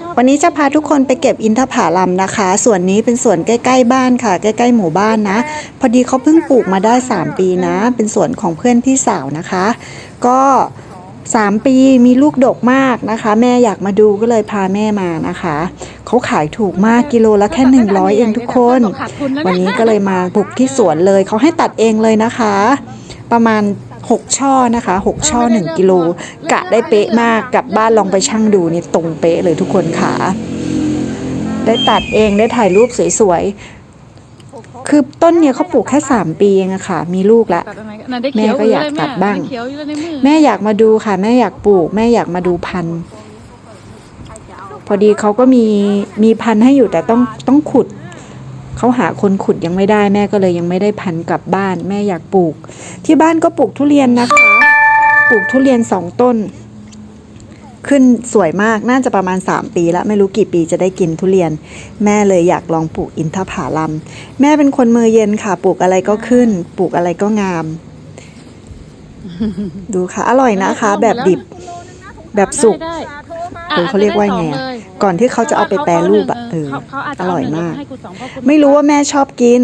ชอบวันนี้จะพาทุกคนไปเก็บอินทผลัมนะคะ ส่วนนี้เป็นสวนใกล้ ๆ บ้านค่ะ ใกล้ ๆ หมู่บ้านนะ พอดีเขาเพิ่งปลูกมาได้ 3 ปีนะ เป็นสวนของเพื่อนพี่สาวนะคะ ก็3ปีมีลูกดกมากนะคะ แม่อยากมาดูก็เลยพาแม่มานะคะ เขาขายถูกมากกิโลละแค่100เองทุกคนขาดทุนแล้ววันนี้ก็เลยมาบุกที่สวนเลย เขาให้ตัดเองเลยนะคะ ประมาณ 6 ช่อนะคะ 6 ช่อ 1 กิโลกะได้เป๊ะมากกลับบ้านลองไปชั่งดูนี่ตรงเป๊ะเลยทุกคนค่ะ ได้ตัดเองได้ถ่ายรูปสวยๆ คือต้นเนี่ยเขาปลูกแค่ 3 ปีเองอะค่ะ มีลูกแล้วตัดอะไรกันน่ะได้เขียวแม่ก็อยากตัดบ้างได้เขียวอยู่แล้วในมือแม่อยากมาดูค่ะ แม่อยากปลูก แม่อยากมาดูพันธุ์พอดีเขาก็มีมีพันธุ์ให้อยู่แต่ต้องต้องขุด เขาหาคนขุดยังไม่ได้แม่ก็เลยยังไม่ได้พันธุ์กลับบ้าน แม่อยากปลูก ที่บ้านก็ปลูกทุเรียนนะคะ ปลูกทุเรียนสองต้น ขึ้นสวยมากน่าจะประมาณ 3 ปีแล้วไม่รู้กี่ปีจะได้กินทุเรียน แม่เลยอยากลองปลูกอินทผลัมแม่เป็นคนมือเย็นค่ะ ปลูกอะไรก็ขึ้น ปลูกอะไรก็งาม ดูค่ะ อร่อยนะคะ แบบดิบ แบบสุกได้เออเขาเรียกว่าไงอะ ก่อนที่เขาจะเอาไปแปรรูปอะเออเขาเขาอาจจะอร่อยมาก ให้คุณสองเพราะคุณไม่รู้ว่าแม่ชอบกิน